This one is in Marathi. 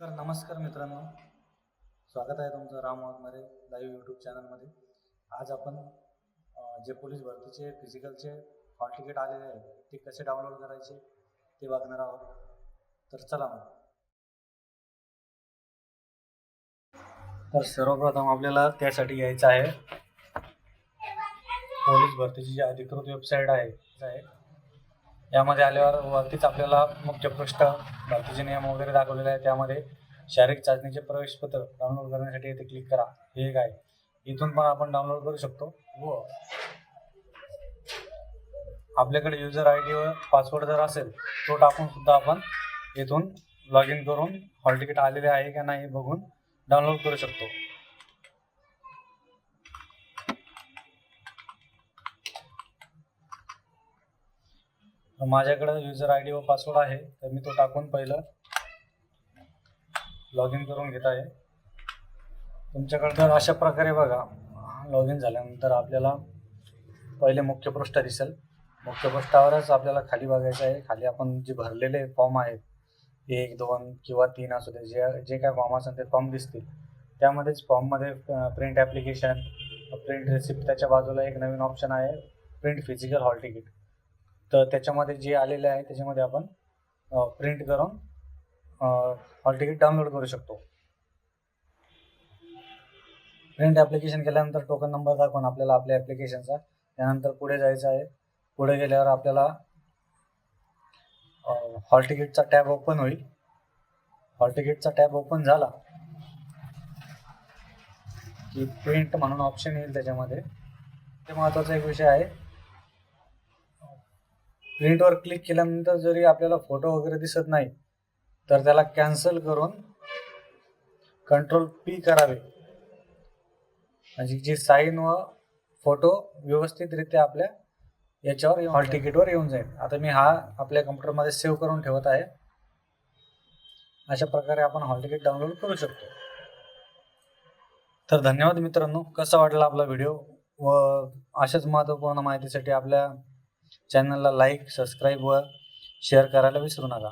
तर नमस्कार मित्रांनो. स्वागत आहे तुमचं राम वाघमारे लाईव्ह यूट्यूब चॅनलमध्ये आज आपण जे पोलीस भरतीचे फिजिकलचे हॉल तिकीट आलेले आहे ते कसे डाउनलोड करायचे ते बघणार आहोत. तर चला मग. तर सर्वप्रथम आपल्याला त्यासाठी यायचं आहे. पोलीस भरतीची जी अधिकृत वेबसाईट आहे आहे यामध्ये आल्यावर वरतीच आपल्याला मुख्य पृष्ठ भरतीचे नियम वगैरे दाखवलेले आहे त्यामध्ये शारीरिक चाचणीचे प्रवेशपत्र डाउनलोड करण्यासाठी इथे क्लिक करा. हे एक आहे. इथून पण आपण डाउनलोड करू शकतो. व आपल्याकडे युजर आय डी व पासवर्ड जर असेल तो टाकून सुद्धा आपण इथून लॉग इन करून हॉल तिकीट आलेले आहे का नाही बघून डाउनलोड करू शकतो. तर युजर आय डी व पासवर्ड आहे तर मी तो टाकून पहिलं लॉग इन करून घेत आहे. तुमच्याकडे तर अशा प्रकारे बघा लॉग इन झाल्यानंतर आपल्याला पहिले मुख्य पृष्ठ दिसेल. मुख्य पृष्ठावरच आपल्याला खाली बघायचं आहे. खाली आपण जे भरलेले फॉर्म आहेत एक दोन किंवा तीन असू दे जे जे काय फॉर्म असेल ते फॉर्म दिसतील. त्यामध्येच फॉर्ममध्ये प्रिंट ॲप्लिकेशन प्रिंट रिसिप्ट त्याच्या बाजूला एक नवीन ऑप्शन आहे प्रिंट फिजिकल हॉल तिकीट तर त्याच्यामध्ये जे आलेले आहे त्याच्यामध्ये आपण प्रिंट करून हॉल तिकीट डाउनलोड करू शकतो. प्रिंट ॲप्लिकेशन केल्यानंतर टोकन नंबर दाखवून आपल्याला आपल्या ॲप्लिकेशनचा त्यानंतर पुढे जायचं आहे. पुढे गेल्यावर आपल्याला हॉल तिकीटचा टॅब ओपन होईल. हॉल तिकीटचा टॅब ओपन झाला की प्रिंट म्हणून ऑप्शन येईल त्याच्यामध्ये. ते महत्त्वाचा एक विषय आहे. प्रिंटवर क्लिक केल्यानंतर जरी आपल्याला फोटो वगैरे दिसत नाही तर त्याला कॅन्सल करून कंट्रोल पी करावे. म्हणजे जी साईन व फोटो व्यवस्थितरित्या आपल्या याच्यावर हॉल तिकीटवर येऊन जाईल. आता मी हा आपल्या कम्प्युटरमध्ये सेव्ह करून ठेवत आहे. अशा प्रकारे आपण हॉल तिकीट डाउनलोड करू शकतो. तर धन्यवाद मित्रांनो. कसा वाटला आपला व्हिडिओ व अशाच महत्त्वपूर्ण माहितीसाठी आपल्या चॅनलला लाईक सबस्क्राईब व शेअर करायला विसरू नका.